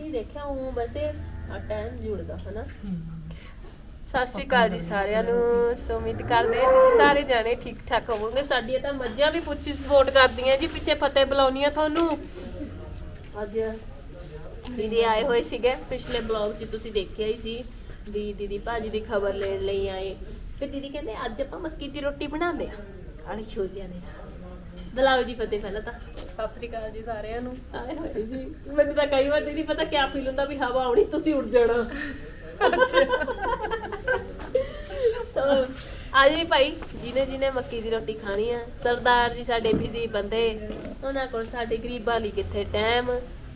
ਨਹੀਂ ਦੇਖਿਆ ਉਹ ਵੈਸੇ ਟਾਈਮ ਜੁੜਦਾ ਹਨਾ? ਸਤਿ ਸ਼੍ਰੀ ਅਕਾਲ ਜੀ ਸਾਰਿਆਂ ਨੂੰ। ਸੋ ਉਮੀਦ ਕਰਦੇ ਹਾਂ ਤੁਸੀਂ ਸਾਰੇ ਜਾਣੇ ਠੀਕ ਠਾਕ ਹੋਵੋਗੇ। ਸਾਡੀਆਂ ਤਾਂ ਮੱਝਾਂ ਵੀ ਪੁੱਛ ਵੋਟ ਕਰਦੀਆਂ ਜੀ ਪਿੱਛੇ ਫਤਿਹ ਬੁਲਾਉਣੀਆਂ ਤੁਹਾਨੂੰ। ਅੱਜ ਦੀਦੀ ਆਏ ਹੋਏ ਸੀਗੇ। ਪਿਛਲੇ ਬਲੌਗ 'ਚ ਤੁਸੀਂ ਦੇਖਿਆ ਹੀ ਸੀ ਵੀ ਦੀਦੀ ਭਾਜੀ ਦੀ ਖਬਰ ਲੈਣ ਲਈ ਆਏ। ਫਿਰ ਦੀਦੀ ਕਹਿੰਦੇ ਅੱਜ ਆਪਾਂ ਮੱਕੀ ਦੀ ਰੋਟੀ ਬਣਾਉਂਦੇ ਆ ਛੋਲਿਆਂ ਦੇ। ਨਾਲ ਬੁਲਾਓ ਜੀ ਫਤਿਹ ਪਹਿਲਾਂ ਤਾਂ। ਸਤਿ ਸ੍ਰੀ ਅਕਾਲ ਜੀ ਸਾਰਿਆਂ ਨੂੰ। ਆਏ ਹੋਏ ਜੀ। ਮੈਨੂੰ ਤਾਂ ਕਈ ਵਾਰ ਦੀਦੀ ਪਤਾ ਕਿਆ ਫੀਲ ਹੁੰਦਾ ਵੀ ਹਵਾ ਆਉਣੀ ਤੁਸੀਂ ਉੱਡ ਜਾਣਾ। ਸੋ ਅੱਜ ਵੀ ਭਾਈ ਜਿਹਨੇ ਜਿਹਨੇ ਮੱਕੀ ਦੀ ਰੋਟੀ ਖਾਣੀ ਆ ਸਰਦਾਰ ਜੀ ਸਾਡੇ ਬਿਜ਼ੀ ਬੰਦੇ ਉਹਨਾਂ ਕੋਲ ਸਾਡੇ ਗਰੀਬਾਂ ਲਈ ਕਿੱਥੇ ਟਾਈਮ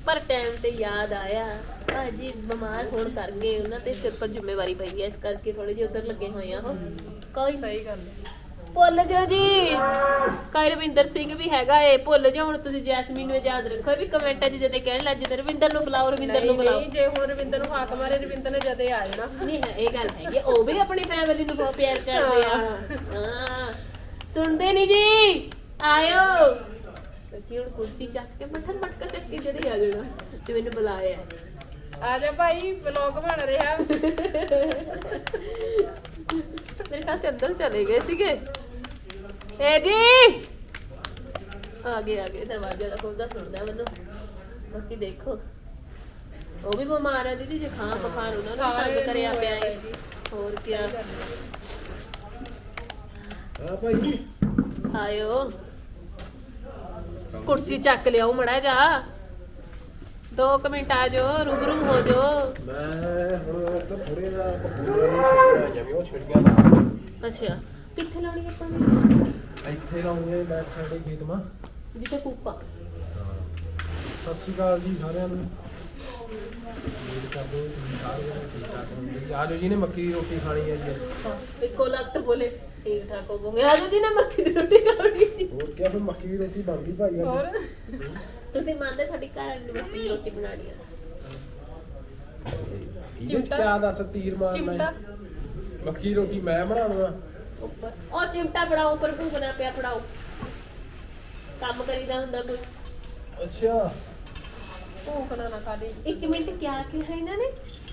ਪਰ ਟਾਈਮ ਤੇ ਯਾਦ ਆਇਆ ਭਾਜੀ ਬਿਮਾਰ ਹੋਣ ਕਰਕੇ ਉਹਨਾਂ ਤੇ ਸਿਰ ਪਰ ਜ਼ਿੰਮੇਵਾਰੀ ਪਈ ਹੈ ਇਸ ਕਰਕੇ ਥੋੜੇ ਜਿਹਾ ਉਧਰ ਲੱਗੇ ਹੋਏ ਆ ਉਹ। ਕੋਈ ਸਹੀ ਗੱਲ ਹੈ। ਭੁੱਲ ਜਾਓ ਜੀ। ਕਈ ਰਵਿੰਦਰ ਸਿੰਘ ਵੀ ਹੈਗਾ ਏ ਭੁੱਲ ਜਾਓ ਹੁਣ ਤੁਸੀਂ ਜੈਸਮੀਨ ਨੂੰ ਯਾਦ ਰੱਖੋ ਵੀ ਕਮੈਂਟਾਂ 'ਚ ਜਦੇ ਕਹਿਣ ਲੱਗ ਜਾਂਦੇ ਰਵਿੰਦਰ ਨੂੰ ਬੁਲਾਓ ਰਵਿੰਦਰ ਨੂੰ ਬੁਲਾਓ ਨਹੀਂ ਜੇ ਹੁਣ ਰਵਿੰਦਰ ਨੂੰ ਹਾਕ ਮਾਰੇ ਰਵਿੰਦਰ ਨੇ ਜਦੇ ਆ ਜਾਣਾ। ਨਹੀਂ ਹੈ ਇਹ ਗੱਲ ਹੈਗੀ ਉਹ ਵੀ ਆਪਣੀ ਫੈਮਿਲੀ ਨੂੰ ਬਹੁਤ ਪਿਆਰ ਕਰਦੇ ਆ। ਹਾਂ। ਸੁਣਦੇ ਨਹੀਂ ਜੀ? ਆਇਓ। ਕਿ ਹੁਣ ਕੁਰਸੀ ਚੱਕ ਕੇ ਮੱਠਾ ਮਟਕਾ ਚੱਕ ਕੇ ਜਦੇ ਆ ਜਾਣਾ ਤੇ ਮੈਨੂੰ ਬੁਲਾਇਆ। ਆ ਜਾ ਭਾਈ ਵਲੌਗ ਬਣ ਰਿਹਾ। ਮੇਰੇ ਖਿਆਲ ਚ ਅੰਦਰ ਚਲੇ ਗਏ ਸੀਗੇ। ਏ ਜੀ। ਆ ਗਏ ਆ ਗਏ ਦਰਵਾਜ਼ਾ ਦਾ ਖੋਲਦਾ ਸੁਣਦਾ ਮੈਨੂੰ ਬਾਕੀ ਦੇਖੋ। ਉਹ ਵੀ ਬਿਮਾਰ ਆ ਦੀਦੀ ਜ਼ੁਕਾਮ ਬੁਖਾਰ ਉਹਨਾਂ ਨੂੰ ਸਾਰੇ ਤੰਗ ਕਰਿਆ ਪਿਆ ਹੈ ਜੀ। ਹੋਰ ਕੀ ਹਾਂ ਭਾਈ ਆਇਓ। ਕੁਰਸੀ ਚੱਕ ਲਿਆਓ ਮੜਾ ਜਾ। ਦੋ ਕੁ ਮਿੰਟ ਆ ਜਾਓ ਰੂਬਰੂ ਹੋ ਜਾਓ। ਮੈਂ ਹੁਣ ਤਾਂ ਥੋੜੇ ਜਿਹਾ ਪਕੂੜਾ ਨਹੀਂ ਛੱਡਿਆ ਜਾਵੇ ਉਹ ਛਿੜ ਗਿਆ ਨਾ। ਅੱਛਾ। ਕਿੱਥੇ ਲਾਉਣੀ ਆਪਾਂ ਨੇ? ਇੱਥੇ ਲਾਉਂਗੇ ਬੈਕ ਸਾਈਡ ਖੇਤ ਮਾ। ਜਿੱਥੇ ਕੂਪਾ ਸਤਿ ਸ਼੍ਰੀ ਅਕਾਲ ਜੀ ਸਾਰਿਆਂ ਨੂੰ। ਉਮੀਦ ਕਰਦੇ ਹਾਂ ਤੁਸੀਂ ਸਾਰੇ ਜਣੇ ਠੀਕ ਠਾਕ ਹੋਵੋਗੇ। ਆਜੋ ਜੀ ਨੇ ਮੱਕੀ ਦੀ ਰੋਟੀ ਖਾਣੀ ਹੈ ਜੀ। ਇੱਕੋ ਲੱਤ ਬੋਲੇ ਠੀਕ ਠਾਕ ਹੋਵੋਗੇ। ਆਜੋ ਜੀ ਨੇ ਮੱਕੀ ਦੀ ਰੋਟੀ ਖਾਣੀ ਜੀ ਹੋਰ ਕਿਆ ਫਿਰ ਮੱਕੀ ਦੀ ਰੋਟੀ ਬਣਦੀ ਭਾਈ ਅੱਜ। ਹੋਰ? ਤੁਸੀਂ ਮੰਨਦੇ ਤੁਹਾਡੀ ਘਰ ਵਾਲੀ ਨੂੰ ਮੱਕੀ ਦੀ ਰੋਟੀ ਬਣਾਣੀ ਆ ਚਿਮਟਾ? ਕਿਆ ਦੱਸ ਤੀਰ ਮਾਰਨਾ? ਮੱਕੀ ਰੋਟੀ ਮੈਂ ਬਣਾਉਣਾ। ਉੱਪਰ ਉਹ ਚਿਮਟਾ ਫੜਾਓ ਉੱਪਰ ਭੁਗਣਾ ਪਿਆ ਫੜਾਓ। ਕੰਮ ਕਰੀਦਾ ਹੁੰਦਾ ਕੋਈ। ਅੱਛਾ। ਭੂਖ ਨਾ ਖਾਲੀ ਇੱਕ ਮਿੰਟ ਕਿਆ ਕਿਹਾ ਇਹਨਾਂ ਨੇ?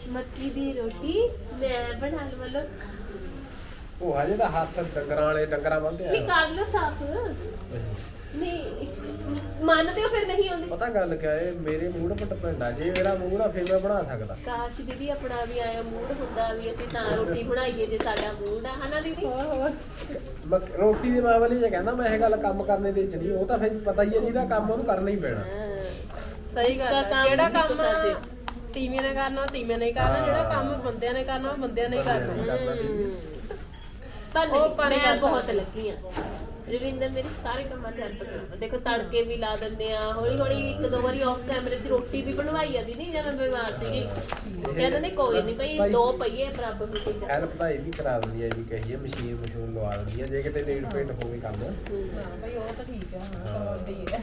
ਮੱਕੀ ਦੀ ਰੋਟੀ ਮੈਂ ਬਣਾ ਲਵਾਂ ਉਹ ਹਜੇ ਤਾਂ ਹੱਥ ਡੰਗਰਾਂ ਵਾਲੇ ਡੰਗਰਾਂ ਬੰਦੇ ਨਹੀਂ ਆ ਕਰ ਲਓ ਸਾਫ਼। ਨਹੀਂ ਇੱਕ- ਮੰਨਦੇ ਹੋ ਫਿਰ ਨਹੀਂ ਆਉਂਦੀ? ਪਤਾ ਗੱਲ ਕਿਆ ਹੈ ਮੇਰੇ ਮੂਡ ਪਰ ਡਿਪੈਂਡ ਆ ਜੇ ਮੇਰਾ ਮੂਡ ਆ ਫਿਰ ਮੈਂ ਬਣਾ ਸਕਦਾ। ਕਾਸ਼ ਦੀਦੀ ਆਪਣਾ ਵੀ ਆਇਆ ਮੂਡ ਹੁੰਦਾ ਵੀ ਅਸੀਂ ਤਾਂ ਰੋਟੀ ਬਣਾਈਏ ਜੇ ਸਾਡਾ ਮੂਡ ਆ ਹਨਾ ਦੀਦੀ? ਮੱਕ- ਰੋਟੀ ਦੇ ਮਾਮਲੇ 'ਚ ਕਹਿੰਦਾ ਮੈਂ ਇਹ ਗੱਲ ਕੰਮ ਕਰਨੇ ਦੇ ਚ ਨਹੀਂ ਉਹ ਤਾਂ ਫਿਰ ਪਤਾ ਹੀ ਹੈ ਜਿਹਦਾ ਕੰਮ ਉਹਨੂੰ ਕਰਨਾ ਹੀ ਪੈਣਾ। ਸਹੀ ਗੱਲ ਹੈ ਜਿਹੜਾ। ਕੰਮ ਤੀਵੀਆਂ ਨੇ ਕਰਨਾ ਉਹ ਤੀਵੀਆਂ ਨੇ ਹੀ ਕਰਨਾ ਜਿਹੜਾ ਕੰਮ ਬੰਦਿਆਂ ਨੇ ਕਰਨਾ ਉਹ ਬੰਦਿਆਂ ਨੇ ਹੀ ਕਰਨਾ। ਪਰ ਉਹ ਨਹੀਂ ਮੈਂ ਬਹੁਤ। ਲੱਗੀ ਆ। ਰਵਿੰਦਰ ਮੇਰੇ ਸਾਰੇ ਕੰਮਾਂ 'ਚ ਹੈਲਪ ਕਰਦਾ ਦੇਖੋ ਤੜਕੇ ਵੀ ਲਾ ਦਿੰਦੇ ਆ ਹੌਲੀ ਹੌਲੀ ਇੱਕ ਦੋ ਵਾਰੀ ਆਫ ਕੈਮਰੇ 'ਚ ਰੋਟੀ ਵੀ ਬਣਵਾਈ ਆ ਦੀਦੀ ਜਦੋਂ ਮੈਂ ਬਿਮਾਰ ਸੀਗੀ। ਕਹਿੰਦੇ ਨੇ ਕੋਈ ਨਹੀਂ ਭਈ ਦੋ ਪਈਏ ਬਰਾਬਰ ਰੋਟੀ ਦਾ ਹੈਲਪ ਤਾਂ ਇਹ ਵੀ ਕਰਾ ਦਿੰਦੀ ਹੈ ਵੀ ਕਹੀਏ ਮਸ਼ੀਨ ਮਸ਼ੀਨ ਲਵਾ ਦਿੰਦੀ ਹੈ ਜੇ ਕਿਤੇ ਨੀਡ ਪੇਂਟ ਹੋਵੇ ਕੰਮ। ਹਾਂ ਭਾਈ ਉਹ ਤਾਂ ਠੀਕ ਹੈ ਹਾਂ। ਕਰਵਾਉਂਦੀ ਹੈ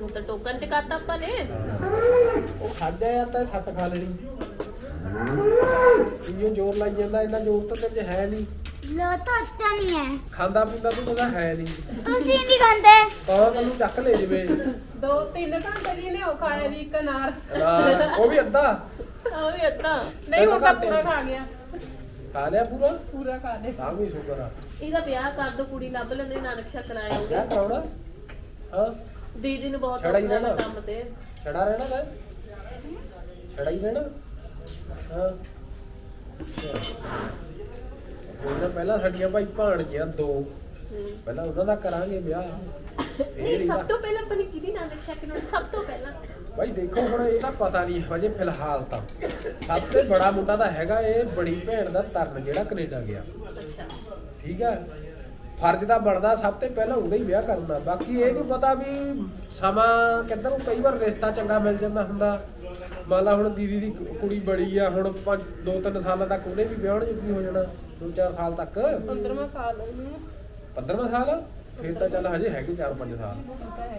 ਉਹ ਤਾਂ ਟੋਕਨ ਤੇ ਕਰਤਾ ਆਪਾਂ ਨੇ। ਉਹ ਜਾਇਆ ਤਾਂ ਸੱਟ ਖਾ ਲੈਣੀ। ਇਹ ਜ਼ੋਰ ਲਾਈ ਜਾਂਦਾ ਇੰਨਾ ਜ਼ੋਰ ਤਾਂ 'ਚ ਹੈ ਨਹੀਂ ਲੋ ਤਾਂ ਅੱਛਾ ਨਹੀਂ ਹੈ। ਖਾਂਦਾ ਪੀਂਦਾ ਤੂੰ ਪਤਾ ਹੈ ਨਹੀਂ ਤੁਸੀਂ ਨਹੀਂ ਖਾਂਦੇ? ਤਾਂ ਤੈਨੂੰ ਚੱਕ ਲੈ ਜਵੇ? ਦੋ ਤਿੰਨ ਘੰਟੇ ਦੀ ਨੇ ਉਹ ਖਾਇਆ ਜੀ ਇੱਕ ਅਨਾਰ। ਉਹ ਵੀ ਅੱਧਾ? ਆ ਵੀ ਅੱਧਾ। ਨਹੀਂ ਉਹ ਤਾਂ। ਪੂਰਾ ਖਾ ਗਿਆ। ਖਾ ਲਿਆ ਪੂਰਾ? ਪੂਰਾ ਖਾ ਲਿਆ। ਤਾਂ ਵੀ ਸ਼ੁਕਰ ਆ। ਇਹਦਾ ਵਿਆਹ ਕਰ ਦੋ ਕੁੜੀ ਲੱਭ ਲੈਂਦੇ ਨਾਨਕ ਸ਼ੱਕ ਕਿਆ ਆਉਂਗੇ ਕਰਾਉਣਾ? ਹਾਂ। ਦੀਦੀ ਨੂੰ ਬਹੁਤ ਛੜਾ ਹੀ ਔਖਾ ਰਹਿਣਾ। ਕੰਮ ਤੇ। ਛੜਾ ਰਹਿਣਾ ਤਾਂ? ਛੜਾ ਹੀ ਰਹਿਣਾ? ਹਾਂ। ਉਹਨਾਂ ਪਹਿਲਾਂ ਸਾਡੀਆਂ ਭਾਈ ਭਾਣਜੀਆਂ ਦੋ। ਪਹਿਲਾਂ ਉਹਨਾਂ ਦਾ ਕਰਾਂਗੇ ਵਿਆਹ। ਨਹੀਂ ਸਭ ਤੋਂ ਪਹਿਲਾਂ ਆਪਣੀ ਕਿਹਦੀ ਨਾਨਕ ਸ਼ੱਕ ਨੂੰ? ਸਭ ਤੋਂ ਪਹਿਲਾਂ। ਭਾਈ ਦੇਖੋ ਹੁਣ ਇਹ ਤਾਂ ਪਤਾ ਨਹੀਂ ਹਜੇ ਫਿਲਹਾਲ ਤਾਂ। ਸਭ ਤੋਂ ਬੜਾ ਮੁੰਡਾ ਤਾਂ ਹੈਗਾ ਇਹ ਬੜੀ ਭੈਣ ਦਾ ਤਰਨ ਜਿਹੜਾ ਕੈਨੇਡਾ ਗਿਆ। ਅੱਛਾ। ਠੀਕ ਹੈ ਫਰਜ਼ ਤਾਂ ਬਣਦਾ ਸਭ ਤੋਂ ਪਹਿਲਾਂ ਉਹਦਾ ਹੀ ਵਿਆਹ ਕਰਨਾ ਬਾਕੀ ਇਹ ਨਹੀਂ ਪਤਾ ਵੀ ਸਮਾਂ ਨੂੰ ਕਈ ਵਾਰ ਰਿਸ਼ਤਾ ਚੰਗਾ ਮਿਲ ਜਾਂਦਾ ਹੁੰਦਾ। ਮੰਨ ਲਾ ਹੁਣ ਦੀਦੀ ਦੀ ਕੁ- ਕੁੜੀ ਬੜੀ ਆ ਹੁਣ 5 2-3 ਸਾਲਾਂ ਤੱਕ ਉਹਨੇ ਵੀ ਵਿਆਹਣ ਜੋਗੀ ਹੋ ਜਾਣਾ। 2-4 ਸਾਲ ਤੱਕ? 15ਵਾਂ ਸਾਲ ਉਹਨੂੰ 15ਵਾਂ ਸਾਲ? ਫਿਰ ਤਾਂ ਚੱਲ ਹਜੇ ਹੈਗੇ 4-5 ਸਾਲ।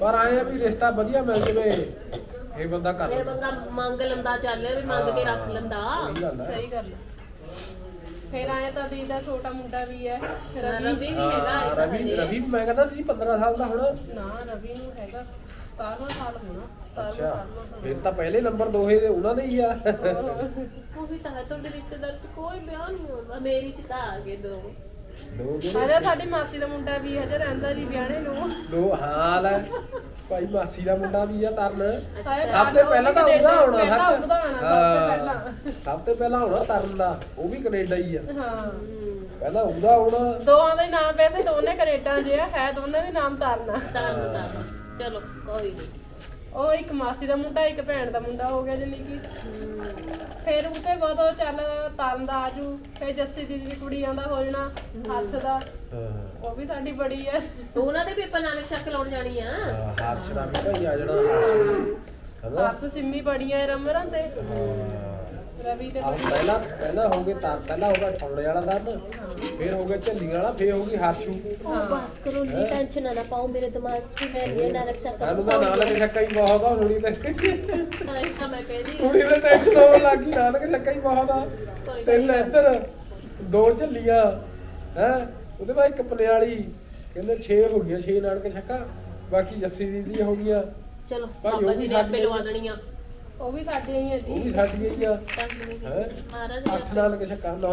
ਪਰ ਆਏ ਆ ਵੀ ਰਿਸ਼ਤਾ ਵਧੀਆ ਮਿਲ ਜਵੇ। ਇਹ ਬੰਦਾ ਕਰ ਫਿਰ ਬੰਦਾ ਮੰਗ ਲੈਂਦਾ ਚੱਲ ਵੀ ਮੰਗ ਕੇ ਰੱਖ ਲੈਂਦਾ। ਸਹੀ ਗੱਲ ਫਿਰ ਆਇਆ ਤਾਂ ਦੀ ਦਾ ਛੋਟਾ ਮੁੰਡਾ ਵੀ ਹੈ ਰਵੀ। ਵੀ ਹੈਗਾ ਰਵੀ। ਰਵੀ ਮੈਂ ਕਹਿੰਦਾ ਤੁਸੀਂ 15 ਸਾਲ ਦਾ ਹੁਣ। ਨਾ ਰਵੀ ਨੂੰ ਹੈਗਾ। 17ਵਾਂ ਸਾਲ ਹੋਣਾ 17ਵਾਂ ਅੱਛਾ ਸਾਲ ਫਿਰ ਤਾਂ ਪਹਿਲੇ ਨੰਬਰ ਦੋਹੇ ਦੇ ਉਹਨਾਂ ਦੇ ਹੀ ਆ। ਵੀ ਤਾਂ ਹੈ ਤੁਹਾਡੇ ਰਿਸ਼ਤੇਦਾਰ ਚ ਕੋਈ ਵਿਆਹ ਨਹੀਂ ਹੋਣਾ ਮੇਰੀ ਚ ਤਾਂ ਆ ਗਏ ਦੋ। ਦੋ ਸਾਡੀ ਮਾਸੀ ਦਾ ਮੁੰਡਾ ਵੀ ਹਜੇ ਰਹਿੰਦਾ ਜੀ ਵਿਆਹਣੇ ਨੂੰ। ਦੋ ਹਾਲ ਹੈ ਭਾਈ ਮਾਸੀ ਦਾ ਮੁੰਡਾ ਵੀ ਆ ਤਰਨ। ਹਾਏ ਸਭ ਤੋਂ ਪਹਿਲਾਂ ਤਾਂ ਉਹਦਾ ਹੋਣਾ ਪਹਿਲਾਂ ਸੱਚ। ਹਾਂ, ਸਭ ਤੋਂ ਪਹਿਲਾਂ ਤਰਨ ਦਾ ਉਹ ਵੀ ਕੈਨੇਡਾ ਹੀ ਆ। ਹਾਂ। ਪਹਿਲਾਂ ਉਹਦਾ ਹੋਣਾ। ਦੋਹਾਂ ਦੇ ਨਾਮ ਵੈਸੇ ਦੋਨੇ ਕੈਨੇਡਾ ਜੇ ਆ ਹੈ ਦੋਨਾਂ ਦੇ ਨਾਮ ਤਾਰਨਾ ਚਲੋ ਕੋਈ ਨਹੀਂ ਉਹ ਇੱਕ ਮਾਸੀ ਦਾ ਮੁੰਡਾ ਇੱਕ ਭੈਣ ਦਾ ਮੁੰਡਾ ਹੋ ਗਿਆ ਜਾਨੀ ਕਿ। ਫਿਰ ਉਹਦੇ ਬਾਅਦ ਉਹ ਚੱਲ ਤਾਰਨ ਦਾ ਆਜੂ ਫਿਰ ਜੱਸੀ ਦੀ ਦੀ ਕੁੜੀਆਂ ਦਾ ਹੋ ਜਾਣਾ ਹਰਸ਼ ਦਾ। ਹਾਂ। ਉਹ ਵੀ ਸਾਡੀ ਬੜੀ ਹੈ ਉਹਨਾਂ ਦੇ ਆਪਾਂ ਨਾਲੇ ਸ਼ੱਕ ਲਾਉਣ ਜਾਣੀ ਆ? ਹਾਂ, ਹਰਸ਼ ਦਾ ਵੀ ਭਾਈ ਆ ਜਾਣਾ ਹਰਸ਼। ਹਨਾ ਹਰਸ਼ ਸਿੰਮੀ ਬੜੀਆਂ ਰਮਰਾਂ ਤੇ। ਹਾਂ। ਰਵੀ ਤੇ ਆਹ ਪਹਿਲਾਂ ਪਹਿਲਾਂ ਹੋ ਗਏ ਤਾਰ ਪਹਿਲਾਂ ਹੋ ਗਿਆ ਵਾਲਾ ਤਰਨ ਫਿਰ ਹੋ ਗਿਆ ਝੱਲੀ ਵਾਲਾ ਫਿਰ ਹੋ ਗਈ ਹਰਸ਼ੂ। ਉਹ ਬਸ ਕਰੋ ਨੀ ਟੈਨਸ਼ਨ ਨਾ ਪਾਓ ਮੇਰੇ ਦਿਮਾਗ 'ਚ ਮੈਂ ਨਹੀਂ ਨਾਲੇ ਸ਼ੱਕ ਸਾਨੂੰ ਤਾਂ ਨਾਨਕ ਛੱਕਾ ਹੀ ਬਹੁਤ ਆ ਹੁਣੀ ਤੇ ਤਾਂ ਮੈਂ ਕਹਿੰਦੀ ਕੁੜੀ ਦੇ ਟੈਨਸ਼ਨ ਹੋਣ ਲੱਗੀ ਨਾਨਕ ਛੱਕਾ ਹੀ ਬਹੁਤ ਆ। ਤਿੰਨ ਇੱਧਰ ਦੋ ਝੱਲੀਆਂ ਹੈ? ਉਹਦੇ ਬਾਅਦ ਇੱਕ ਪਨਿਆਲੀ ਕਹਿੰਦੇ 6 ਹੋ ਗਈਆਂ 6 ਨਾਨਕ ਛੱਕਾ ਬਾਕੀ ਜੱਸੀ ਦੀ ਦੀਆਂ ਹੋ ਗਈਆਂ। ਚਲੋ ਭਾਈ ਉਹ ਬਾਬਾ ਵੀ ਜੀ ਨੇ ਆਪੇ ਸਾਡੀ ਲਵਾ ਦੇਣੀਆਂ। ਉਹ ਵੀ ਸਾਡੀਆਂ ਹੀ ਹੈ ਉਹ ਵੀ ਸਾਡੀਆਂ ਹੀ ਆ ਨਹੀਂ ਹੈ? ਮਹਾਰਾਜ ਨੇ ਅੱਠ ਨਾਨਕ ਛੱਕਾ ਨੌ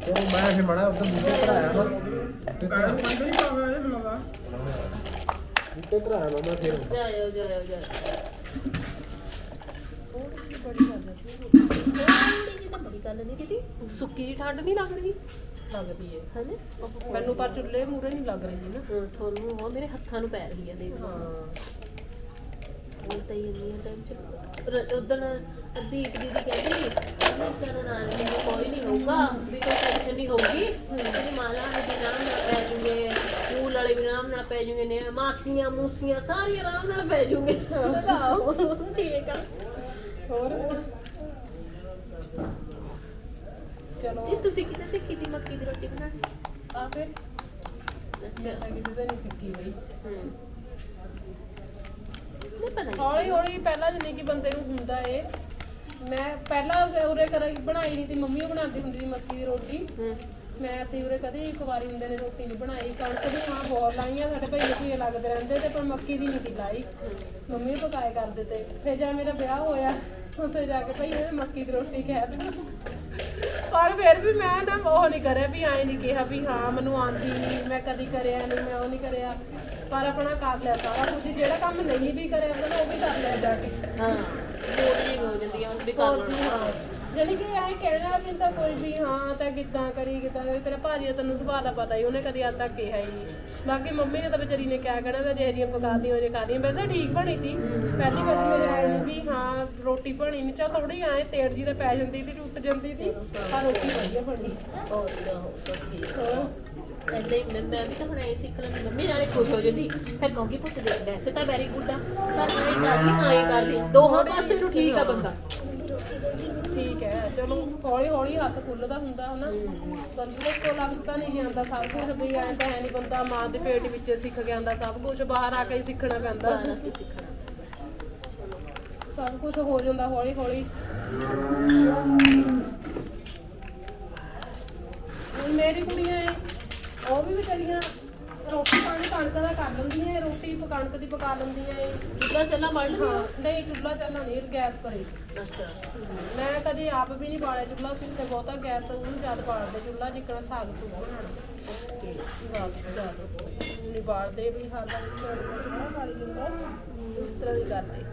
ਚਲੋ ਮੈਂ ਫਿਰ ਮੜਾ ਉੱਧਰ ਬੂਟੇ ਭਰਾਇਆ ਨਾ ਬੂਟੇ ਭਰਾਇਆ ਬੂਟੇ ਭਰਾਇਆ ਨਾ ਮੈਂ ਫਿਰ। ਜਾਇਓ ਜਾਇਓ ਜਾਇਓ। ਬੜੀ ਗੱਲ ਨਹੀਂ ਕੀਤੀ ਸੁੱਕੀ ਠੰਡ ਨਹੀਂ ਲੱਗ ਰਹੀ ਲੱਗਦੀ ਹੈ? ਹੈਨੇ ਮੈਨੂੰ ਪਰ ਚੁੱਲ੍ਹੇ ਮੂਰੇ ਨਹੀਂ ਲੱਗ ਰਹੀ ਨਾ। ਹਾਂ, ਤੁਹਾਨੂੰ ਉਹ ਮੇਰੇ ਹੱਥਾਂ ਨੂੰ ਪੈ ਰਹੀ ਆ ਦੇਖ ਲਓ। ਹਾਂ। ਤਾਂ ਹੀ ਇੰਨੀ ਟੈਨਸ਼ਨ ਉਦੋਂ ਦੀਪ ਦੀਦੀ ਕਹਿੰਦੀ ਨਹੀਂ ਚਲੋ ਨਾ ਮੈਨੂੰ ਕੋਈ ਨਹੀਂ ਹੋਊਗਾ ਵੀ ਕੋਈ ਟੈਨਸ਼ਨ ਨਹੀਂ ਹੋਊਗੀ ਤੇਰੀ ਮਾਲਾ ਵੀ ਨਾਮ ਨਾਲ ਪੈ ਜੂਗੇ ਫੂਲ ਵਾਲੇ ਵੀ ਨਾਮ ਨਾਲ ਪੈ ਜੂਗੇ ਨੇ ਮਾਸੀਆਂ ਮੂਸੀਆਂ ਸਾਰੀਆਂ ਆਰਾਮ ਨਾਲ ਪੈ ਜੂਗੇ। ਲਗਾਓ ਠੀਕ ਆ। ਹੋਰ? ਚਲੋ। ਜੀ ਤੁਸੀਂ ਕਿਤੇ ਸਿੱਖੀ ਦੀ ਮੱਕੀ ਦੀ ਰੋਟੀ ਬਣਾਉਣੀ? ਆ ਫਿਰ। ਤਾਂ ਕਿਸੇ ਤੋਂ ਨਹੀਂ ਸਿੱਖੀ ਬਈ। ਹੂੰ। ਨਹੀਂ ਪਤਾ ਨਹੀਂ ਹੌਲੀ ਹੌਲੀ ਪਹਿਲਾਂ ਜਿੰਨੇ ਕਿ ਬੰਦੇ ਨੂੰ ਹੁੰਦਾ ਏ ਮੈਂ ਪਹਿਲਾਂ ਉਰੇ ਕਰ ਬਣਾਈ ਨਹੀਂ ਤੀ ਮੰਮੀ ਬਣਾਉਂਦੀ ਹੁੰਦੀ ਸੀ ਮੱਕੀ ਦੀ ਰੋਟੀ। ਹੂੰ। ਮੈਂ ਅਸੀਂ ਉਰੇ ਕਦੇ ਇੱਕ ਵਾਰੀ ਹੁੰਦੇ ਨੇ ਰੋਟੀ ਨਹੀਂ ਬਣਾਈ ਕਣਕ ਦੀ ਹਾਂ ਬਹੁਤ ਲਾਈਆਂ ਸਾਡੇ ਭਈਏ ਭਈਏ ਲੱਗਦੇ ਰਹਿੰਦੇ ਤੇ ਪਰ ਮੱਕੀ ਦੀ ਨਹੀਂ ਤੀ ਲਾਈ ਮੰਮੀ ਪਕਾਏ ਕਰਦੇ ਤੇ ਫਿਰ ਜਾ ਮੇਰਾ ਵਿਆਹ ਹੋਇਆ ਉੱਥੇ ਜਾ ਕੇ ਭਈਏ ਨੇ ਮੱਕੀ ਦੀ ਰੋਟੀ ਕਹਿ ਦਿੱਤੀ। ਪਰ ਫਿਰ ਵੀ ਮੈਂ ਨਾ ਉਹ ਨਹੀਂ ਕਰਿਆ ਵੀ ਐਂ ਨਹੀਂ ਕਿਹਾ ਵੀ ਹਾਂ ਮੈਨੂੰ ਆਂਦੀ ਨਹੀਂ ਮੈਂ ਕਦੀ ਕਰਿਆ ਨਹੀਂ ਮੈਂ ਉਹ ਨਹੀਂ ਕਰਿਆ। ਪਰ ਆਪਣਾ ਕਰ ਲਿਆ ਸਾਰਾ। ਕੁਝ ਜਿਹੜਾ ਕੰਮ ਨਹੀਂ ਵੀ ਕਰਿਆ ਉਹ ਵੀ ਕਰ ਲਿਆ ਜਾ ਕੇ। ਹਾਂ ਬੋਲੀ ਹੋ ਜਾਂਦੀ ਆ ਵੀ ਕਰ ਲੈਣਾ ਜਾਨੀ ਕਿ ਐਂ ਕਹਿਣਾ ਵੀ ਤਾਂ ਕੋਈ ਵੀ ਹਾਂ ਤਾਂ ਕਿੱਦਾਂ ਕਰੀ ਕਿੱਦਾਂ ਕਰੀ। ਤੇਰਾ ਭਾਜੀ ਦਾ ਤੈਨੂੰ ਸੁਭਾਅ ਦਾ ਪਤਾ ਹੀ ਉਹਨੇ ਕਦੀ ਅੱਜ ਤੱਕ ਕਿਹਾ ਹੀ ਨਹੀਂ। ਬਾਕੀ ਮੰਮੀ ਨੇ ਤਾਂ ਵਿਚਾਰੀ ਨੇ ਕਿਆ ਕਹਿਣਾ ਤਾਂ ਜਿਹੇ ਜਿਹੀਆਂ ਪਕਾਦੀਆਂ ਉਹ ਜੇ ਵੈਸੇ ਠੀਕ ਬਣੀ ਤੀ ਪਹਿਲੀ ਵਾਰ ਮੇਰੇ ਆਏ ਨੂੰ ਵੀ ਹਾਂ ਰੋਟੀ ਬਣੀ ਨਹੀਂ ਚਾ ਥੋੜੀ ਐਂ ਤੇੜ ਜੀ ਤਾਂ ਪੈ ਜਾਂਦੀ ਸੀ ਟੁੱਟ ਜਾਂਦੀ ਸੀ ਪਰ ਰੋਟੀ ਵਧੀਆ ਬਣੀ। ਹੋਰ ਹੋ ਠੀਕ? ਹੋਰ? ਹੀ ਮੈਂ ਮੈਂ ਵੀ ਤਾਂ ਹੁਣ ਐ ਸਿੱਖ ਲੈਂਦੀ ਮੰਮੀ ਨਾਲੇ ਖੁਸ਼ ਹੋ ਜਾਂਦੀ। ਫਿਰ ਕਹੂੰਗੀ ਪੁੱਤ ਦੇ ਵੈਸੇ ਤਾਂ ਵੈਰੀ ਗੁੱਡ ਆ ਪਰ ਨਹੀਂ ਕਰਦੀ ਹਾਂ ਇਹ ਕਰਦੀ। ਦੋਹਾਂ ਪਾਸੇ ਨੂੰ ਠੀਕ ਆ ਬੰਦਾ। ਠੀਕ ਹੈ ਚਲੋ ਹੌਲੀ ਹੌਲੀ ਹੱਥ ਖੁੱਲਦਾ ਹੁੰਦਾ ਹਨਾ। ਬੰਦੇ ਦੇ ਕੋਲ ਲੱਗ ਤਾਂ ਨਹੀਂ ਜਾਂਦਾ ਸਭ ਕੁਝ ਵੀ ਐਂ ਤਾਂ ਹੈ ਨਹੀਂ ਬੰਦਾ ਮਾਂ ਦੇ ਪੇਟ ਵਿੱਚ ਸਿੱਖ ਕੇ ਆਂਦਾ ਸਭ ਕੁਝ ਬਾਹਰ ਆ ਕੇ ਹੀ ਸਿੱਖਣਾ ਪੈਂਦਾ। ਸਭ ਕੁਝ ਹੋ ਜਾਂਦਾ ਹੌਲੀ ਹੌਲੀ। ਮੇਰੀ ਕੁੜੀਆਂ ਏ ਉਹ ਵੀ ਵਿਚਾਰੀਆਂ ਰੋਟੀ ਪਾਣੀ ਕਣਕ ਦਾ ਕਰ ਲੈਂਦੀਆਂ ਰੋਟੀ ਪ- ਕਣਕ ਦੀ ਪਕਾ ਲੈਂਦੀਆਂ ਏ ਜਿੱਦਾਂ ਚੱਲਾਂ ਮੜ ਲਈ ਹਾਂ ਨਹੀਂ ਚੁੱਲ੍ਹਾ ਚੱਲਣਾ ਨਹੀਂ ਗੈਸ ਅੱਛਾ। ਮੈਂ ਕਦੇ ਆਪ ਵੀ ਨਹੀਂ ਬਾਲਿਆ ਚੁੱਲ੍ਹਾ ਸੀ ਤੇ ਬਹੁਤਾ ਗੈਸ ਉਹਨੂੰ ਜ਼ਿਆਦਾ ਬਾਲਦੇ ਚੁੱਲ੍ਹਾ ਜਿੱਕਣਾ ਸਾਗ ਸੁਗ ਬਣਾਉਣਾ। ਓਕੇ। ਬਸ ਜ਼ਿਆਦਾ ਨਹੀਂ ਬਾਲਦੇ ਵੀ ਹਾਲ ਦਾ ਚੁੱਲ੍ਹਾ ਬਾਲ ਦਿੰਦਾ ਇਸ ਤਰ੍ਹਾਂ ਨਹੀਂ ਕਰਦੇ।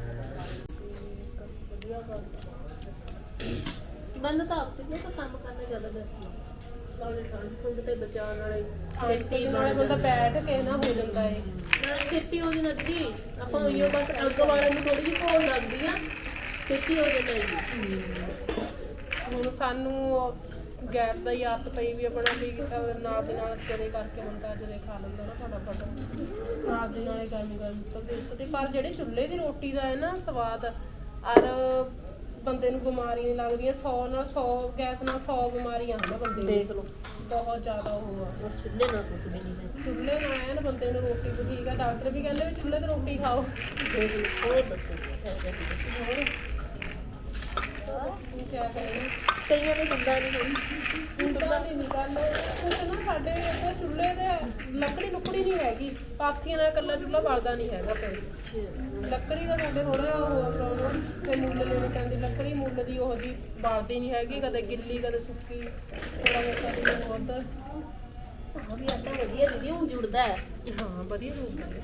ਮੈਨੂੰ ਤਾਂ ਆਪ ਚੁੱਲੇ ਤਾਂ ਕੰਮ ਕਰਨਾ ਜ਼ਿਆਦਾ ਬੈਸਟ ਲੱਗਦਾ ਨਾਲੇ ਠੰਡ ਠੰਡ ਤੇ ਬਚਾਉਣ ਨਾਲੇ ਖੇਤੀ ਨਾਲੇ ਬੰਦਾ ਬੈਠ ਕੇ ਨਾ ਹੋ ਜਾਂਦਾ ਏ ਨਾਲੇ ਖੇਤੀ ਹੋ ਜਾਂਦੀ ਆਪਾਂ ਉਈਓ ਬਸ ਅੱਗ ਵਾਲੇ ਨੂੰ ਥੋੜੀ ਜਿਹੀ ਭੋਲ ਲੱਗਦੀ ਆ ਖੇਤੀ ਹੋ ਜਾਂਦੀ ਹੈ ਹੁਣ ਸਾਨੂੰ ਗੈਸ ਦਾ ਹੀ ਆਦਤ ਪਈ ਵੀ ਆਪਣਾ ਵੀ ਕੀਤਾ ਨਾਲ ਦੇ ਨਾਲ ਜਰੇ ਕਰਕੇ ਬੰਦਾ ਜਰੇ ਖਾ ਲੈਂਦਾ ਨਾ ਫਟਾਫਟ ਨਾਲ ਦੇ ਨਾਲੇ ਗਰਮ ਗਰਮ ਤਦੇ ਪਰ ਜਿਹੜੇ ਚੁੱਲ੍ਹੇ ਦੀ ਰੋਟੀ ਦਾ ਹੈ ਨਾ ਸਵਾਦ ਔਰ ਬੰਦੇ ਨੂੰ ਬਿਮਾਰੀਆਂ ਨਹੀਂ ਲੱਗਦੀਆਂ 100 ਨਾਲ 100 ਗੈਸ ਨਾਲ 100 ਬਿਮਾਰੀਆਂ ਹਨ ਬੰਦੇ ਨੂੰ ਦੇਖ ਲਓ। ਬਹੁਤ ਜ਼ਿਆਦਾ ਉਹ ਆ। ਉਹ ਚੁੱਲੇ ਨਾਲ ਕੁਝ ਵੀ ਨਹੀਂ ਹੈ। ਚੁੱਲ੍ਹੇ ਨਾਲ ਐਨ ਬੰਦੇ ਨੂੰ ਰੋਟੀ ਵੀ ਠੀਕ ਆ। ਡਾਕਟਰ ਵੀ ਕਹਿੰਦੇ ਵੀ ਚੁੱਲ੍ਹੇ ਤੇ ਰੋਟੀ ਖਾਓ। ਦੇਖ ਲਓ ਹੋਰ ਦੱਸੋ। ਹੋਰ ਕੀ ਕਿਆ ਕਰੀਏ ਕਈਆਂ ਦੇ ਹੁੰਦਾ ਨਹੀਂ। ਹੁੰਦਾ ਨਹੀਂ ਨੀ। ਗੱਲ ਕੁਛ ਨਾ ਸਾਡੇ ਇੱਥੇ ਚੁੱਲ੍ਹੇ ਦੇ ਲੱਕੜੀ ਲੁਕੜੀ ਨਹੀਂ ਹੈਗੀ ਪਾਥੀਆਂ ਨਾਲ ਇਕੱਲਾ ਚੁੱਲ੍ਹਾ ਬਲਦਾ ਨਹੀਂ ਹੈਗਾ ਫਿਰ ਲੱਕੜੀ ਦਾ ਸਾਡੇ ਥੋੜਾ ਜਿਹਾ ਹੋਰ ਪ੍ਰੋਬਲਮ ਫਿਰ ਮੁੱਲ ਲੈਣੀ ਪੈਂਦੀ ਲੱਕੜੀ ਮੁੱਲ ਦੀ ਉਹ ਜੀ ਬਲਦੀ ਨਹੀਂ ਹੈਗੀ ਕਦੇ ਗਿੱਲੀ ਕਦੇ ਸੁੱਕੀ ਥੋੜਾ ਜਿਹਾ ਸਾਡੀ ਬਹੁਤ। ਹਾਂ ਵੀ ਆਟਾ ਵਧੀਆ ਦੀਦੀ ਹੁਣ ਜੁੜਦਾ ਹੈ। ਹਾਂ ਵਧੀਆ ਹੁੰਦਾ ਹੈ।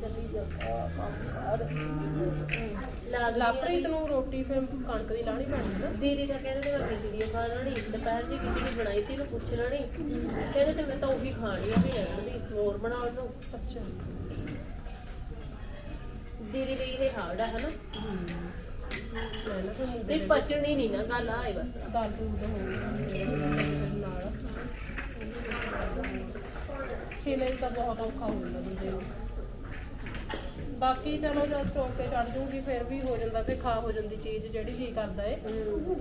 ਚੱਲੀ ਜਾਂਦਾ ਲਾ ਲਾਪਰੀਤ ਨੂੰ ਰੋਟੀ ਫਿਰ ਕਣਕ ਦੀ ਲਾਣੀ ਪੈਣੀ ਨਾ। ਦੀਦੀ ਤਾਂ ਕਹਿੰਦੇ ਤੇ ਮੈਂ ਵੀਡੀਓ ਖਾ ਲੈਣੀ ਦੁਪਹਿਰ ਦੀ ਖਿਚੜੀ ਬਣਾਈ ਤੀ ਨੂੰ ਪੁੱਛ ਲੈਣੀ। ਕਹਿੰਦੇ ਤੇ ਮੈਂ ਤਾਂ ਉਹੀ ਖਾਣੀ ਆ ਵੀ ਰਹਿਣ ਦੀ ਹੋਰ ਬਣਾ ਲਓ। ਅੱਛਾ। ਦੀਦੀ ਲਈ ਇਹ ਹਾਰਡ ਆ ਹਨਾ? ਤੇ ਪਚਣੀ ਨਹੀਂ ਨਾ ਗੱਲ ਆਏ ਬਸ। ਦਾਲ ਦੂਲ ਦਾ ਹੋਊਗਾ ਨਾਲ। ਛਿਲੇ ਤਾਂ ਬਹੁਤ ਔਖਾ ਹੋ ਜਾਂਦਾ। ਬੰਦੇ ਨੂੰ ਬਾਕੀ ਚਲੋ ਜਦ ਚੌਕੇ ਚੜ ਜੂਗੀ, ਫਿਰ ਵੀ ਹੋ ਜਾਂਦਾ ਫਿਰ ਖਾ ਹੋ ਜਾਂਦੀ ਚੀਜ਼ ਜਿਹੜੀ ਜੀ ਕਰਦਾ ਏ।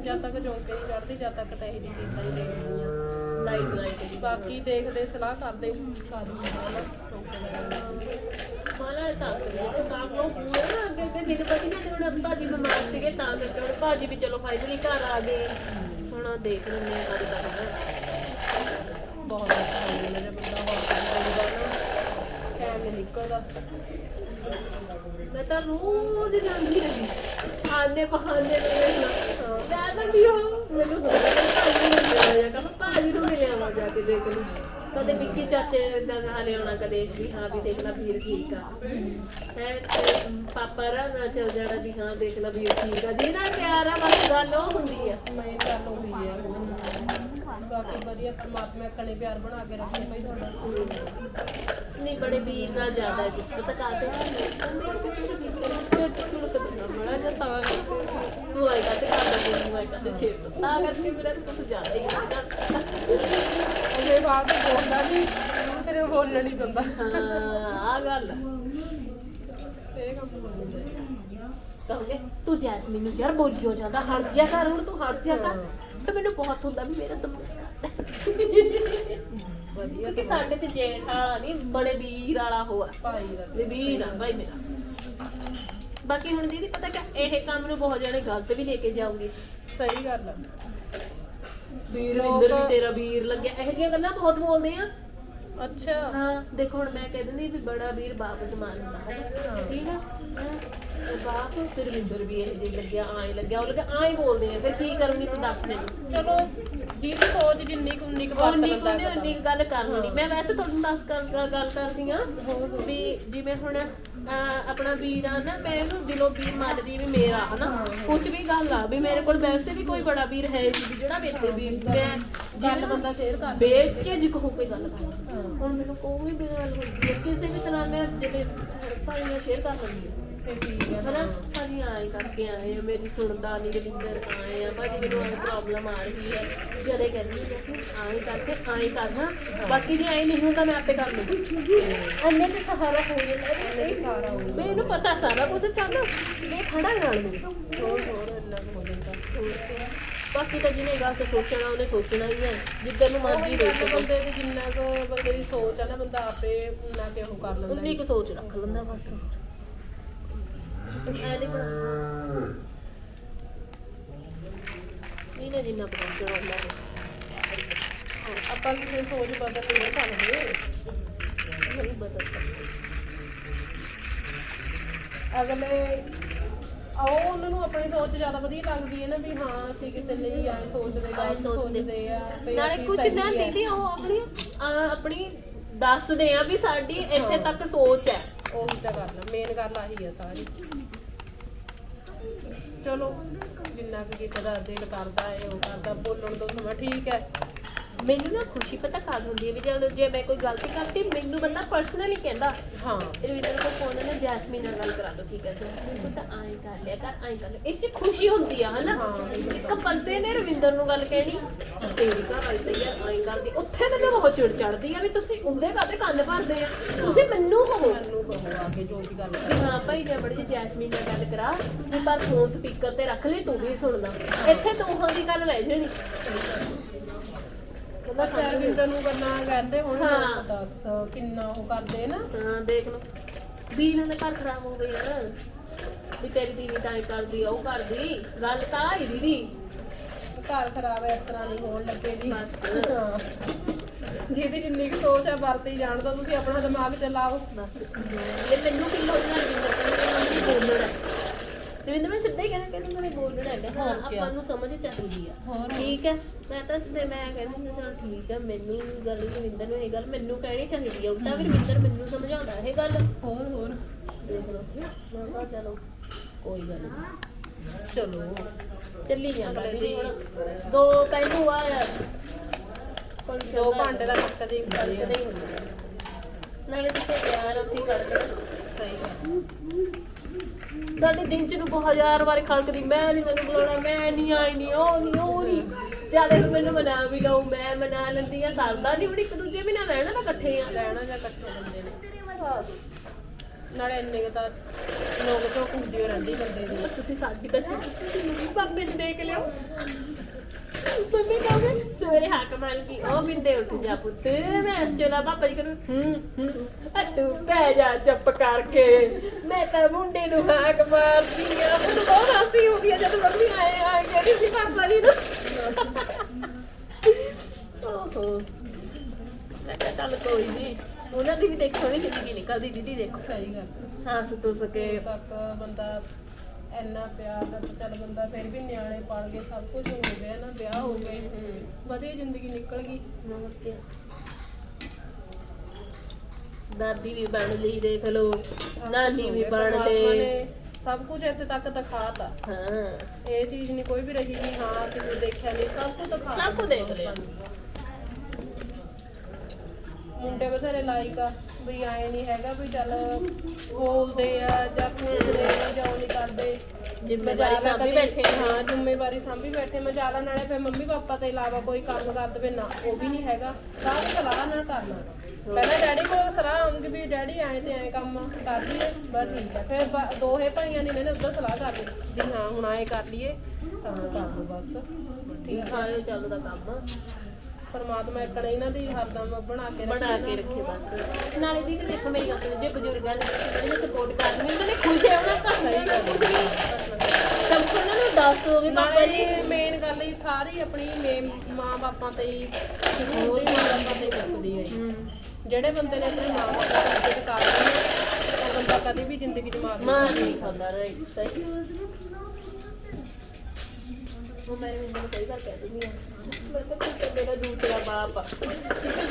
ਜਦ ਤੱਕ ਚੌਕੇ ਨਹੀਂ ਚੜਦੀ ਜਦ ਤੱਕ ਤਾਂ ਇਹ ਜੀ ਚੀਜ਼ਾਂ ਹੀ ਦੇਖਦੀਆਂ ਲਾਈਟ ਲਾਈਟ ਬਾਕੀ ਦੇਖਦੇ, ਸਲਾਹ ਕਰਦੇ। ਕਰ ਲੂੰਗਾ ਚੌਕੇ ਮਾਲਾ ਤਾਂ ਕਰੇ ਕੰਮ ਉਹ ਪੂਰਾ ਨਾ ਅੱਗੇ ਤੇ ਦਿਨ ਪਤੀ ਨਾ ਹੁਣ ਭਾਜੀ ਬਿਮਾਰ ਸੀਗੇ ਤਾਂ ਕਰਕੇ ਹੁਣ ਭਾਜੀ ਵੀ ਚਲੋ ਫਾਈਨਲੀ ਘਰ ਆ ਗਏ। ਹੁਣ ਦੇਖ ਲੈਂਦੇ ਆ ਕਦ ਤੱਕ ਬਹੁਤ ਔਖਾ ਹੋ ਜਾਂਦਾ ਜੇ ਬੰਦਾ ਹਸਪਤਾਲ ਜਾਊਗਾ ਨਾ ਟਾਈਮ ਮੈਂ ਤਾਂ ਰੋਜ਼ ਜਾਂਦੀ ਰਹੀ ਆਨੇ ਬਹਾਨੇ ਮੇਰੇ ਮੈਂ ਤਾਂ ਵੀ ਉਹ ਮੈਨੂੰ ਹੋ ਭਾਜੀ ਨੂੰ ਮਿਲਿਆ ਜਾ ਭਾਜੀ ਨੂੰ ਮਿਲਿਆ ਵਾ ਜਾ ਕੇ ਦੇਖ ਲਈ ਕਦੇ ਵਿੱਕੀ ਚਾਚੇ ਦਾ ਹਾਲੇ ਆਉਣਾ, ਕਦੇ ਵੀ। ਹਾਂ ਵੀ ਦੇਖ ਲੈ ਵੀਰ ਠੀਕ ਆ। ਹੈ ਪਾਪਾ ਰਾ ਨਾ ਚੱਲ ਜਾਣਾ ਵੀ ਹਾਂ, ਦੇਖ ਲੈ ਵੀਰ ਠੀਕ ਆ। ਜਿਹਨਾਂ ਪਿਆਰ ਆ, ਬਸ ਗੱਲ ਉਹ ਹੁੰਦੀ ਆ। ਮੈਂ ਗੱਲ ਉਹੀ ਹੈ ਬਾਕੀ ਵਧੀਆ ਪਰਮਾਤਮਾ ਕਣੇ ਪਿਆਰ ਬਣਾ ਕੇ ਰੱਖੇ ਭਾਈ ਤੁਹਾਡਾ। ਨਹੀਂ ਬੜੇ ਵੀਰ ਨਾਲ ਜ਼ਿਆਦਾ ਜੀ ਪਤਾ ਕਾਹਦੇ ਬੜਾ ਜਿਹਾ ਤਾਂ ਤੂੰ ਆਏਗਾ ਤੇ ਕਰਦਾ ਤੇ ਤੂੰ ਆਏਗਾ ਤੇ ਛੇ ਤਾਂ ਕਰਕੇ ਮੇਰਾ ਤਾਂ ਕੁਝ ਜ਼ਿਆਦਾ ਹੀ ਹੈ ਉਹਦੇ ਬਾਅਦ ਬੋਲਦਾ ਨਹੀਂ ਦੂਸਰੇ ਨੂੰ ਬੋਲਣ ਨਹੀਂ ਦਿੰਦਾ। ਹਾਂ ਆ ਗੱਲ। ਆ। ਇਹ ਕੰਮ ਹੋ ਜਾਂਦਾ ਕਹੋਗੇ ਤੂੰ ਜੈਸਮੀਨ ਨੂੰ ਯਾਰ ਬੋਲਿਓ ਜਾਂਦਾ ਹਟ ਜਿਆ ਕਰ ਹੁਣ ਤੂੰ ਹਟ ਜਿਆ ਕਰ। ਤੇ ਮੈਨੂੰ ਬਹੁਤ ਹੁੰਦਾ ਵੀ ਮੇਰਾ ਸਮਝ ਵਧੀਆ ਕਿਉਂਕਿ ਸਾਡੇ ਤੇ ਜੇਠ ਵਾਲਾ ਨਹੀਂ ਬੜੇ ਵੀਰ ਵਾਲਾ ਹੋਆ ਭਾਈ ਦਾ ਵੀ ਵੀਰ ਆ ਭਾਈ ਮੇਰਾ। ਬਾਕੀ ਹੁਣ ਦੀਦੀ ਪਤਾ ਕਿ ਇਹ ਕੰਮ ਨੂੰ ਬਹੁਤ ਜਣੇ ਗਲਤ ਵੀ ਲੈ ਕੇ ਜਾਓਗੇ ਸਹੀ ਗੱਲ ਹੈ ਵੀਰ ਵਿੰਦਰ ਵੀ ਤੇਰਾ ਵੀਰ ਲੱਗਿਆ ਇਹੋ ਜਿਹੀਆਂ ਗੱਲਾਂ ਬਹੁਤ ਬੋਲਦੇ ਆ। ਅੱਛਾ। ਹਾਂ ਦੇਖੋ ਹੁਣ ਮੈਂ ਕਹਿ ਦਿੰਦੀ ਵੀ ਬੜਾ ਵੀਰ ਬਾਪ ਸਮਾਨ ਹੁੰਦਾ ਹੈ। ਠੀਕ ਆ? ਹੈਂ? ਬਾਪ ਫਿਰ ਵਿੰਦਰ ਵੀ ਇਹ ਜਿਹੇ ਲੱਗਿਆ ਆਏ ਲੱਗਿਆ ਉਹ ਲੱਗਿਆ ਆਏ ਬੋਲਦੇ ਆ ਫਿਰ ਕੀ ਕਰੂੰਗੀ ਤੂੰ ਦੱਸ ਮੈਨੂੰ। ਚਲੋ। ਜਿਹਦੀ ਸੋਚ ਜਿੰਨੀ ਕੁ ਉਨੀ ਕੁ ਵਰਤ ਉਨੀ ਲੈਂਦਾ ਕੁ ਉਨੀ ਕੁ ਗੱਲ ਕਰ ਲੈਣੀ ਮੈਂ ਵੈਸੇ ਤੁਹਾਨੂੰ ਦੱਸ ਕਰ ਗੱਲ ਗੱਲ ਕਰਦੀ ਆ ਵੀ ਜਿਵੇਂ ਹੁਣ ਅਹ, ਆਪਣਾ ਵੀਰ ਆ ਨਾ ਮੈਂ ਇਹਨੂੰ ਦਿਲੋਂ ਵੀਰ ਮੰਨਦੀ ਵੀ ਮੇਰਾ ਹਨਾ? ਕੁਝ ਵੀ ਗੱਲ ਆ ਵੀ ਮੇਰੇ ਕੋਲ ਵੈਸੇ ਵੀ ਕੋਈ ਬੜਾ ਵੀਰ ਹੈ ਨਹੀਂ ਵੀ ਜਿਹੜਾ ਮੇਰੇ ਤੇ ਵੀਰ ਮੈਂ ਗੱਲ ਬੰਦਾ ਸ਼ੇਅਰ ਕਰ ਬੇਝਿਜਕ ਹੋ ਕੇ ਗੱਲ ਕਰ ਹੁਣ ਮੈਨੂੰ ਕੋਈ ਵੀ ਗੱਲ ਹੁੰਦੀ ਹੈ ਕਿਸੇ ਵੀ ਤਰ੍ਹਾਂ ਮੈਂ ਜਿਹੜੇ ਭਾਈ ਨਾਲ ਸ਼ੇਅਰ ਕਰ ਲੈਂਦੀ ਹਾਂ। ਤੇ ਠੀਕ ਹੈ। ਹਨਾ? ਆਏ ਕਰਕੇ ਆਏ ਆ ਮੇਰੀ ਸੁਣਦਾ ਨਹੀਂ ਰਵਿੰਦਰ ਆਏ ਆ। ਭਾਜੀ ਮੈਨੂੰ ਆਹ ਪ੍ਰੋਬਲਮ ਆ ਰਹੀ ਹੈ ਜਦੇ ਕਹਿੰਦੀ ਕਿ ਆਏ ਕਰਕੇ ਆਏ ਕਰਨਾ ਬਾਕੀ ਜੇ ਆਏ ਨਹੀਂ ਹੁੰਦਾ ਮੈਂ ਆਪੇ ਕਰ ਲੂੰਗੀ। ਅੰਨੇ ਤੇ ਸਹਾਰਾ ਹੋ ਜਾਂਦਾ ਇਹਨੇ ਵੀ ਸਾਰਾ ਹੋ ਮੈਨੂੰ ਪਤਾ ਸਾਰਾ ਕੁਝ ਚੱਲ ਇਹ ਖੜਾ ਨਾਲ ਮੈਨੂੰ ਹੋਰ ਹੋਰ ਕੁ ਹੋ ਜਾਂਦਾ। ਬਾਕੀ ਤਾਂ ਜਿਹਨੇ ਗੱਲ ਤੇ ਸੋਚਣਾ ਉਹਨੇ ਸੋਚਣਾ ਹੀ ਹੈ। ਜਿੱਧਰ ਨੂੰ ਮਰਜ਼ੀ ਦੇ ਗੱਲ ਬੰਦੇ ਦੀ ਜਿੰਨਾ ਕੁ ਬੰਦੇ ਦੀ ਸੋਚ ਆ ਨਾ ਬੰਦਾ ਆਪੇ ਉਨਾ ਕਿ ਉਹ ਕਰ ਲੈਂਦਾ ਉਨੀ ਕੁ ਸੋਚ ਰੱਖ ਲੈਂਦਾ ਬਸ। ਐ ਦੇ ਬਣਾ ਇਹਨੇ ਜਿੰਨਾ ਪਤਾ ਚੜਾਉਂਦਾ ਹੈ ਆਪਾਂ ਕਿਸੇ ਦੀ ਸੋਚ ਬਦਲ ਨਹੀਂ ਸਕਦੇ ਨਹੀਂ ਬਦਲ ਸਕਦਾ ਅਗਲੇ ਆਓ ਉਹਨਾਂ ਨੂੰ ਆਪਣੀ ਸੋਚ ਜ਼ਿਆਦਾ ਵਧੀਆ ਲੱਗਦੀ ਹੈ ਨਾ ਵੀ ਹਾਂ ਅਸੀਂ ਕਿਸੇ ਲਈ ਆਏ ਸੋਚਦੇ ਆ ਆਏਂ ਸੋਚਦੇ। ਸੋਚਦੇ ਆ ਵੀ ਨਾਲੇ ਅਸੀਂ ਕੁਝ ਸਹੀ ਨਾ ਆ। ਦੀਦੀ ਉਹ ਆਪਣੀ ਅਹ ਆਪਣੀ ਦੱਸਦੇ ਆ ਵੀ ਸਾਡੀ ਇੱਥੇ ਤੱਕ ਸੋਚ ਹੈ ਉਹੀ ਤਾਂ ਗੱਲ ਆ ਮੇਨ ਗੱਲ ਆਹੀ ਆ ਸਾਰੀ ਚਲੋ, ਜਿੰਨਾ ਕੁ ਕਿਸੇ ਦਾ ਦਿਲ ਕਰਦਾ ਹੈ, ਉਹ ਕਰਦਾ, ਬੋਲਣ ਤੋਂ ਸਮਾਂ ਠੀਕ ਹੈ। ਮੈਨੂੰ ਨਾ ਖੁਸ਼ੀ ਪਤਾ ਕਦ ਹੁੰਦੀ ਹੈ ਵੀ ਜਦੋਂ ਜੇ ਮੈਂ ਕੋਈ ਗਲਤੀ ਕਰਤੀ ਮੈਨੂੰ ਬੰਦਾ ਪਰਸਨਲੀ ਕਹਿੰਦਾ ਹਾਂ। ਰਵਿੰਦਰ ਕੋ ਫੋਨ ਨਾ ਜੈਸਮੀਨ ਨਾਲ ਗੱਲ ਕਰਾ ਦੋ ਠੀਕ ਹੈ। ਤੇ ਮੈਨੂੰ ਤਾਂ ਆਏ ਕਰ ਲਿਆ ਕਰ ਆਏ ਕਰ ਲਿਆ। ਇਸ 'ਚ ਖੁਸ਼ੀ ਹੁੰਦੀ ਆ ਹਨਾ? ਇੱਕ ਬੰਦੇ ਨੇ ਰਵਿੰਦਰ ਨੂੰ ਗੱਲ ਕਹਿਣੀ ਤੇਰੀ ਘਰ ਵਾਲੀ ਸਹੀ ਆ ਆਏ ਕਰਦੀ। ਉੱਥੇ ਮੈਨੂੰ ਬਹੁਤ ਚਿੜ ਚੜਦੀ ਆ ਵੀ ਤੁਸੀਂ ਉਹਦੇ ਕਾਤੇ ਕੰਨ ਭਰਦੇ ਆ? ਤੁਸੀਂ ਮੈਨੂੰ ਕਹੋ। ਮੈਨੂੰ ਕਹੋ ਆ ਕੇ ਜੋ ਵੀ ਗੱਲ ਵੀ ਹਾਂ ਭਾਈ ਜੇ ਬੜੀ ਜੈਸਮੀਨ ਨਾਲ ਗੱਲ ਕਰਾ ਵੀ ਪਰ ਫੋਨ ਸਪੀਕਰ ਤੇ ਰੱਖ ਲਈ ਤੂੰ ਵੀ ਸੁਣਦਾ ਇੱਥੇ ਦੋਹਾਂ ਦੀ ਗੱਲ ਰਹਿ ਜਾਣੀ। ਉਹਦਾ ਚਾਰ ਨੂੰ ਗੱਲਾਂ ਕਹਿੰਦੇ ਹੁਣ ਹਾਂ। ਦੱਸ ਕਿੰਨਾ ਉਹ ਕਰਦੇ ਨਾ। ਹਾਂ ਦੇਖ ਲਓ। ਵੀ ਇਹਨਾਂ ਦਾ ਘਰ ਖਰਾਬ ਹੋ ਗਿਆ ਵੀ ਤੇਰੀ ਦੀਦੀ ਤਾਂ ਇਹ ਕਰਦੀ ਆ, ਉਹ ਕਰਦੀ। ਗੱਲ ਤਾਂ ਹੀ ਦੀਦੀ ਘਰ ਖਰਾਬ ਹੈ ਇਸ ਤਰ੍ਹਾਂ ਨਹੀਂ ਹੋਣ ਲੱਗੇ ਜੀ। ਬਸ। ਹਾਂ। ਜਿਹਦੀ ਜਿੰਨੀ ਕੁ ਸੋਚ ਹੈ ਵਰਤੀ ਜਾਣ ਦਾ। ਤੁਸੀਂ ਆਪਣਾ ਦਿਮਾਗ ਚਲਾਓ। ਬਸ। ਇਹ ਮੈਨੂੰ ਬੋਲਣਾ ਰਵਿੰਦਰ ਮੈਂ ਸਿੱਧਾ ਹੀ ਕਹਿੰਦਾ ਕਹਿੰਦਾ ਮੈਂ ਬੋਲਣਾ ਹੈਗਾ ਹਾਂ ਹੋਰ ਕਿਆ। ਆਪਾਂ ਨੂੰ ਸਮਝ ਚਾਹੀਦੀ ਆ। ਹੋਰ। ਠੀਕ ਹੈ? ਮੈਂ ਤਾਂ ਸਿੱਧੇ ਮੈਂ ਕਹਿੰਦੀ ਚਲ ਠੀਕ ਹੈ ਮੈਨੂੰ ਗੱਲ ਰਵਿੰਦਰ ਨੂੰ ਇਹ ਗੱਲ ਮੈਨੂੰ ਕਹਿਣੀ ਚਾਹੀਦੀ ਹੈ ਉਲਟਾ ਵੀ ਰਵਿੰਦਰ ਮੈਨੂੰ ਸਮਝਾਉਂਦਾ ਇਹ ਗੱਲ। ਹੋਰ ਹੋਰ? ਦੇਖ ਲਓ। ਮੈਂ ਕਿਹਾ ਚਲੋ ਕੋਈ ਗੱਲ ਨਹੀਂ ਚਲੋ। ਚੱਲੀ ਜਾਂਦਾ ਵੀ ਦੀ- ਪਹਿਲੂ ਆ। ਯਾਰ ਕੋਈ ਦੋ ਭਾਂਡੇ ਦਾ ਕਦੇ ਕਦੇ ਕਦੇ ਹੀ ਹੁੰਦਾ ਨਾਲੇ ਜਿੱਥੇ ਪਿਆਰ ਉੱਥੇ ਹੀ ਖੜਦੇ ਸਹੀ ਹੈ। ਸਾਡੇ ਦਿਨ ਚ ਨੂੰ ਬਹੁਤ ਹਜ਼ਾਰ ਵਾਰ ਖੜਕਦੀ ਮੈਂ ਨਹੀਂ ਮੈਨੂੰ ਬੁਲਾਉਣਾ ਮੈਂ ਨਹੀਂ ਆਈ ਨਹੀਂ ਉਹ ਨਹੀਂ ਉਹ ਨਹੀਂ ਜ਼ਿਆਦਾ ਮੈਨੂੰ ਮਨਾ ਵੀ ਲਓ ਮੈਂ ਮਨਾ ਲੈਂਦੀ ਆ ਸਰਦਾ ਨਹੀਂ ਹੁਣ ਇੱਕ ਦੂਜੇ ਬਿਨਾ ਰਹਿਣਾ ਤਾਂ ਇਕੱਠੇ ਆ ਲੈਣਾ ਜਾਂ ਇਕੱਠੇ ਬੰਦੇ ਨੇ। ਨਾਲੇ ਇੰਨੇ ਕੁ ਤਾਂ ਲੋਕ ਝੋਕ ਹੁੰਦੀ ਓ ਰਹਿੰਦੀ ਬੰਦੇ ਦੀ। ਤੁਸੀਂ ਸਾਡੀ ਤਾਂ ਚੀਜ਼ ਨੂੰ ਦੇਖ ਲਿਓ। ਬੰਦੇ ਕਹੋਗੇ ਸਵੇਰੇ ਹਾਕ ਮਾਰ ਕੀ ਉਹ ਬਿੰਦੇ ਉੱਠ ਜਾ ਪੁੱਤ। ਮੈਂ ਇਸ ਚਲਾ ਬਾਬਾ ਜੀ ਕਰੂ ਹੂੰ ਹੂੰ ਅੱਟੂ ਪੈ ਜਾ ਚੁੱਪ ਕਰਕੇ। ਮੈਂ ਤਾਂ ਮੁੰਡੇ ਨੂੰ ਹਾਕ ਮਾਰਦੀ ਆ। ਮੈਨੂੰ ਬਹੁਤ ਹਾਸੀ ਹੋ ਗਈ ਆ ਜਦੋਂ ਮੰਮੀ ਆਏ ਆ ਕਹਿੰਦੀ ਸੀ ਪਾਪਾ ਜੀ ਨੂੰ। ਓਹੋ। ਮੈਂ ਕਿਹਾ ਚੱਲ ਕੋਈ ਨਹੀਂ ਉਹਨਾਂ ਦੀ ਵੀ ਦੇਖੋ ਨਹੀਂ ਜ਼ਿੰਦਗੀ ਨਿਕਲਦੀ ਦੀਦੀ ਦੇਖੋ। ਸਹੀ ਗੱਲ। ਹੱਸ ਤੋ ਸਕੇ। ਤੱਕ ਬੰਦਾ ਇੰਨਾ ਪਿਆਰ ਦਾ ਚੱਲ ਬੰਦਾ ਫਿਰ ਵੀ ਨਿਆਣੇ ਪਲ ਗਏ ਸਭ ਕੁਝ ਹੋ ਗਿਆ ਨਾ ਵਿਆਹ ਹੋ ਗਏ ਵਧੀਆ ਜ਼ਿੰਦਗੀ ਨਿਕਲ ਗਈ। ਹੋਰ। ਦਾਦੀ ਵੀ ਬਣ ਲਈ ਦੇਖ ਲੋ ਨਾਨੀ ਵੀ ਬਣ ਲਈ ਸਭ ਕੁਝ ਇੱਥੇ ਤੱਕ ਦਿਖਾਤਾ। ਹਾਂ। ਇਹ ਚੀਜ਼ ਨਹੀਂ ਕੋਈ ਵੀ ਰਹੀ ਵੀ ਹਾਂ ਅਸੀਂ ਕੋਈ ਦੇਖਿਆ ਨਹੀਂ ਸਭ ਕੁਝ ਦਿਖਾ ਸਭ ਕੁਝ ਦੇਖ ਲਿਆ। ਮੁੰਡੇ ਬਥੇਰੇ ਲਾਈਕ ਆ ਵੀ ਆਏ ਨਹੀਂ ਹੈਗਾ ਵੀ ਚੱਲ ਬੋਲਦੇ ਆ ਜਾਂ ਜ਼ਿੰਮੇਵਾਰੀ ਸਾਂਭੀ ਬੈਠੇ। ਹਾਂ ਜ਼ਿੰਮੇਵਾਰੀ ਸਾਂਭੀ ਬੈਠੇ ਮਜਾਲਾ ਨਾਲੇ ਫਿਰ ਮੰਮੀ ਪਾਪਾ ਤੋਂ ਇਲਾਵਾ ਕੋਈ ਕੰਮ ਕਰ ਦੇਵੇ ਨਾ ਉਹ ਵੀ ਨਹੀਂ ਹੈਗਾ। ਸਭ ਸਲਾਹ ਨਾਲ ਕਰਨਾ। ਪਹਿਲਾਂ ਡੈਡੀ ਕੋਲ ਸਲਾਹ ਆਉਂਦੀ ਵੀ ਡੈਡੀ ਆਏ ਤੇ ਐ ਕੰਮ ਕਰ ਲਈਏ ਬਸ ਠੀਕ ਹੈ ਫਿਰ ਬ- ਦੋਹੇ ਭਾਈਆਂ ਨੇ ਨੇ ਉਧਰ ਸਲਾਹ ਕਰ ਲਈ ਵੀ ਹਾਂ ਹੁਣ ਆਏ ਕਰ ਲਈਏ ਤਾਂ ਕਰ ਲਓ ਬਸ। ਠੀਕ ਆਏ ਚੱਲਦਾ ਕੰਮ। ਪਰਮਾਤਮਾ ਇੱਕ ਨੇ ਇਹਨਾਂ ਦੀ ਹਰਦਮ ਬਣਾ ਕੇ ਬਣਾ ਰੱਖੇ ਕੇ ਰੱਖੇ ਬਸ। ਨਾਲੇ ਦੀ ਦੇਖੋ ਮੇਰੀ ਗੱਲ ਸੁਣੋ ਜੇ ਬਜ਼ੁਰਗਾਂ ਨੇ ਜਿਹਨੇ ਸਪੋਰਟ ਕਰਨੀ ਉਹਨਾਂ ਨੇ ਖੁਸ਼ ਹੈ ਉਹਨਾਂ ਦਾ ਸਹੀ ਗੱਲ ਸਭ ਤੋਂ ਉਹਨਾਂ ਨੂੰ ਦੱਸੋ ਵੀ ਪਾਪਾ ਜੀ ਜੀ। ਮੇਨ ਗੱਲ ਇਹ ਸਾਰੀ ਆਪਣੀ ਮੇਨ ਮਾਂ ਬਾਪਾਂ ਤੇ ਹੀ ਹੁੰਦੀ ਮਾਂ ਬਾਪਾਂ ਤੇ ਹੀ ਮੁੱਕਦੀ ਹੈ। ਜੀ। ਜਿਹੜੇ ਬੰਦੇ ਨੇ ਆਪਣੇ ਮਾਂ ਬਾਪ ਦੀ ਇੱਜ਼ਤ ਕਰਦੇ ਨੇ ਉਹ ਬੰਦਾ ਕਦੇ ਵੀ ਜ਼ਿੰਦਗੀ 'ਚ ਮਾਰ ਨਹੀਂ ਮਾਂ ਨਹੀਂ ਖਾਂਦਾ ਰਾਈਟ ਸਹੀ। ਉਹ ਮੇਰੇ ਮੈਨੂੰ ਕਈ ਵਾਰ ਕਹਿ ਦਿੰਦੀ ਆ ਮੈਂ ਤਾਂ ਕੁਝ ਮੇਰਾ ਦੂਸਰਾ ਬਾਪ ਆ।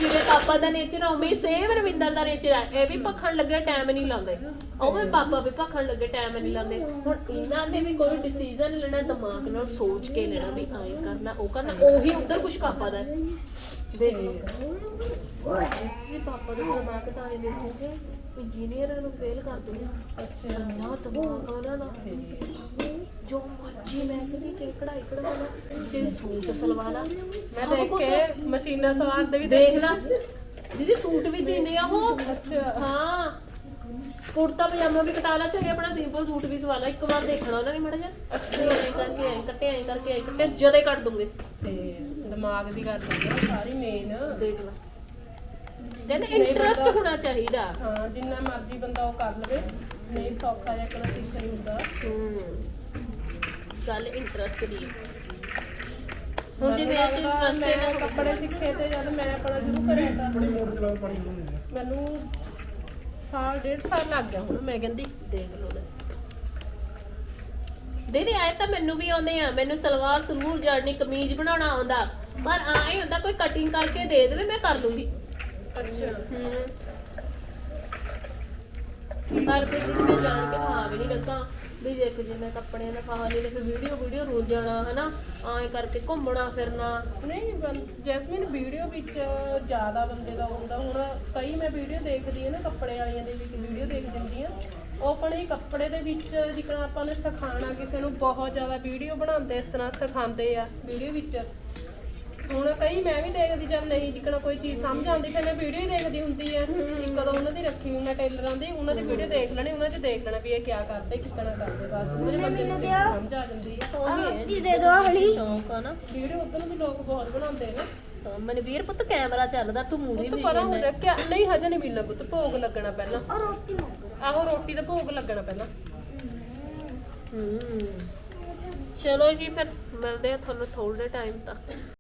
ਜਿਵੇਂ ਪਾਪਾ ਦਾ ਨੇਚਰ ਆ ਉਵੇਂ ਸੇਮ ਰਵਿੰਦਰ ਦਾ ਨੇਚਰ ਆ। ਇਹ ਵੀ ਭਖਣ ਲੱਗੇ ਟਾਈਮ ਨਹੀਂ ਲਾਉਂਦੇ। ਉਵੇਂ ਪਾਪਾ ਵੀ ਭਖਣ ਲੱਗੇ ਟਾਈਮ ਨਹੀਂ ਲਾਉਂਦੇ। ਹੁਣ ਇਹਨਾਂ ਨੇ ਵੀ ਕੋਈ ਡਿਸੀਜਨ ਲੈਣਾ ਦਿਮਾਗ ਨਾਲ ਸੋਚ ਕੇ ਲੈਣਾ ਵੀ ਐਂ ਕਰਨਾ ਉਹ ਕਰਨਾ ਉਹੀ ਉਧਰ ਕੁਝ ਪਾਪਾ ਦਾ ਹੈ। ਦੇਖ ਲਓ। ਜੀ ਪਾਪਾ ਦਾ ਦਿਮਾਗ ਤਾਂ ਇਹ ਦੇਖੋਗੇ ਇੰਜੀਨੀਅਰ ਨੂੰ ਫੇਲ ਕਰ ਦੂੰਗਾ ਅੱਛਾ। ਨਾ ਦਿਮਾਗ ਉਹਨਾਂ ਦਾ। ਜੋ ਮਰਜ਼ੀ ਮੈਂ ਕਹਿੰਦੀ ਕਿ ਕਢਾਈ ਕਢਵਾਣਾ ਤੇ ਸੂਟ ਸਲਵਾ ਲਾ ਮੈਂ ਸਭ ਦੇਖ ਕੁਛ ਕੇ ਮਸ਼ੀਨਾਂ ਸਵਾਰ ਦੇ ਵੀ ਦੇਖ ਲਾ। ਦੀਦੀ ਸੂਟ ਵੀ ਸੀਂਦੇ ਆ ਉਹ। ਅੱਛਾ। ਹਾਂ। ਕੁੜਤਾ ਪਜਾਮਾ ਵੀ ਕਟਾ ਲਾ ਚਾਹੇ ਆਪਣਾ ਸਿੰਪਲ ਸੂਟ ਵੀ ਸਵਾ ਲਾ। ਇੱਕ ਵਾਰ ਦੇਖਣਾ ਉਹਨਾਂ ਨੇ ਮੜ ਜਾ ਅੱਛਾ। ਐਂ ਕਰਕੇ ਐਂ ਕੱਟੇ ਐਂ ਕਰਕੇ ਐਂ ਕੱਟੇ ਜਦੇ ਕੱਟ ਦੂੰਗੇ। ਤੇ ਦਿਮਾਗ ਦੀ ਗੱਲ ਹੈ ਸਾਰੀ ਮੇਨ ਦੇਖ ਲਾ। ਕਹਿੰਦੇ ਇੰਟਰਸਟ ਹੋਣਾ ਚਾਹੀਦਾ। ਹਾਂ ਜਿੰਨਾ ਮਰਜ਼ੀ ਬੰਦਾ ਉਹ ਕਰ ਲਵੇ। ਨਹੀਂ ਸੌਖਾ ਜਿਹਾ ਕੋਈ ਸਿੱਖ ਨਹੀਂ ਹੁੰਦਾ। ਹੂੰ। ਗੱਲ ਇੰਟਰਸਟ ਦੀ ਹੈ। ਹੁਣ ਜਿਵੇਂ ਇਹ ਇੰਟਰਸਟ ਮੈਂ ਹੈ ਕੱਪੜੇ ਸਿੱਖੇ ਤੇ ਜਦ ਮੈਂ ਆਪਣਾ ਸ਼ੁਰੂ ਕਰਿਆ ਤਾਂ ਮੈਨੂੰ ਸਾਲ ਡੇਢ ਸਾਲ ਲੱਗ ਗਿਆ ਹੁਣ। ਮੈਂ ਕਹਿੰਦੀ ਦੇਖ ਲਓ ਲੈ ਦੀਦੀ ਆਏ ਤਾਂ ਮੈਨੂੰ ਵੀ ਆਉਂਦੇ ਆ। ਮੈਨੂੰ ਸਲਵਾਰ ਸਲੂਰ ਜੜਨੀ ਕਮੀਜ਼ ਬਣਾਉਣਾ ਆਉਂਦਾ। ਪਰ ਆਏ ਹੁੰਦਾ ਕੋਈ ਕਟਿੰਗ ਕਰਕੇ ਦੇ ਦੇਵੇ ਮੈਂ ਕਰ ਲੂੰਗੀ। ਅੱਛਾ। ਪਰ ਫਿਰ ਦੀਦੀ ਮੈਂ ਜਾਣ ਕੇ ਖਾ ਵੀ ਨਹੀਂ ਲੱਗਾ। ਵੀ ਦੇਖ ਜੇ ਮੈਂ ਕੱਪੜਿਆਂ ਦਾ ਖਾ ਲਈ ਤੇ ਫਿਰ ਵੀਡੀਓ ਵੀਡੀਓ ਰੁਲ ਜਾਣਾ, ਹਨਾ? ਆਏ ਕਰਕੇ ਘੁੰਮਣਾ ਫਿਰਨਾ। ਨਹੀਂ, ਬੰ- ਜੈਸਮੀਨ ਵੀਡੀਓ ਵਿੱਚ ਜ਼ਿਆਦਾ ਬੰਦੇ ਦਾ ਹੁੰਦਾ। ਹੁਣ ਕਈ ਮੈਂ ਵੀਡੀਓ ਦੇਖਦੀ ਹਾਂ ਨਾ ਕੱਪੜੇ ਵਾਲੀਆਂ ਦੇ ਵਿੱਚ ਵੀਡੀਓ ਦੇਖ ਦਿੰਦੀ ਹਾਂ। ਉਹ ਆਪਣੇ ਕੱਪੜੇ ਦੇ ਵਿੱਚ ਜਿਕਣਾ ਆਪਾਂ ਨੇ ਸਿਖਾਣਾ ਕਿਸੇ ਨੂੰ ਬਹੁਤ ਜ਼ਿਆਦਾ ਵੀਡੀਓ ਬਣਾਉਂਦੇ ਇਸ ਤਰ੍ਹਾਂ ਸਿਖਾਉਂਦੇ ਆ ਵੀਡੀਓ ਵਿੱਚ। ਹੁਣ ਕਈ ਮੈਂ ਵੀ ਦੇਖਦੀ ਜਦ ਨਹੀਂ ਜਿਕਣਾ ਕੋਈ ਚੀਜ਼ ਸਮਝ ਆਉਂਦੀ ਫਿਰ ਮੈਂ ਵੀਡੀਓ ਹੀ ਦੇਖਦੀ ਹੁੰਦੀ ਆ। ਇੱਕ ਦੋ ਉਹਨਾਂ ਦੀ ਰੱਖੀ ਹੋਈ ਮੈਂ ਟੇਲਰਾਂ ਦੀ ਉਹਨਾਂ ਦੀ ਵੀਡੀਓ ਦੇਖ ਲੈਣੀ ਉਹਨਾਂ 'ਚ ਦੇਖ ਲੈਣਾ ਵੀ ਇਹ ਕਿਆ ਕਰਦੇ ਕਿੱਦਾਂ ਕਰਦੇ ਬਸ ਉਹਦੇ ਬੰਦੇ ਨੂੰ ਸਮਝ ਆ ਜਾਂਦੀ ਆ। ਰੋਟੀ ਦੇ ਦੋ ਹਲੀ। ਸ਼ੌਂਕ ਆ ਨਾ। ਵੀਡੀਓ ਉਧਰ ਨੂੰ ਵੀ ਲੋਕ ਬਹੁਤ ਬਣਾਉਂਦੇ ਨੇ। ਤਾਂ ਮਨਵੀਰ ਪੁੱਤ ਕੈਮਰਾ ਚੱਲਦਾ ਤੂੰ ਮੂਵੀ ਪੁੱਤ ਪਰਾਂ ਹੋ ਕਿਆ ਨਹੀਂ ਹਜੇ ਨਹੀਂ ਮਿਲਣਾ ਪੁੱਤ ਭੋਗ ਲੱਗਣਾ ਪਹਿਲਾਂ। ਰੋਟੀ ਮੰਗੋ। ਆਹੋ ਰੋਟੀ ਦਾ ਭੋਗ ਲੱਗਣਾ ਪਹਿਲਾਂ। ਹੂੰ। ਚਲੋ ਜੀ ਫਿਰ ਮਿਲਦੇ ਆ ਤੁਹਾਨੂੰ ਥੋੜੇ ਟਾਈਮ ਤੱਕ।